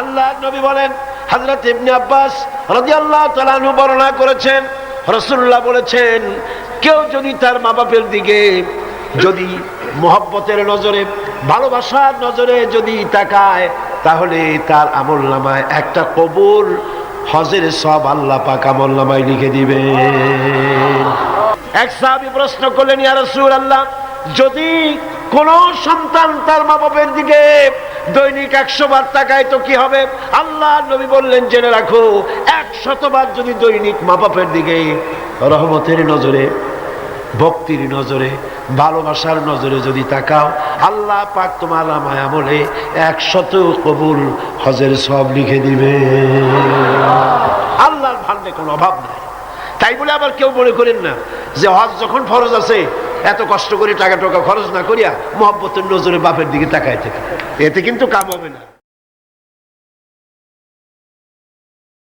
আল্লাহ নবী বলেন, হযরত ইবনে আব্বাস রাদিয়াল্লাহু তাআলা আনহু বর্ণনা করেছেন রসুল্লাহ বলেছেন, কেউ যদি তার মা বাপের দিকে যদি মোহব্বতের নজরে, ভালোবাসার নজরে যদি তাকায়, তাহলে তার আমল নামায় একটা কবুল হজের সব আল্লাহ পাক আমল নামায় লিখে দিবে এক সাহাবী প্রশ্ন করলেন, ইয়া রাসূলুল্লাহ, যদি কোন সন্তান তার মা বাপের দিকে দৈনিক একশো বার তাকায় তো কি হবে? আল্লাহ নবী বললেন, জেনে রাখো একশতবার যদি দৈনিক মা বাপের দিকে রহমতের নজরে, ভক্তির নজরে, ভালোবাসার নজরে যদি তাকাও, আল্লাহ পাক তোমার আমায় আমলে একশত কবুল হজের সব লিখে দিবে। আল্লাহর ভান্ডে কোনো অভাব নাই। তাই বলে আবার কেউ মনে করেন না যে হজ যখন ফরজ আছে এত কষ্ট করে টাকা টাকা খরচ না করিয়া মোহাম্মতের নজরে বাপের দিকে তাকায় থেকে এতে কিন্তু কাম হবে না।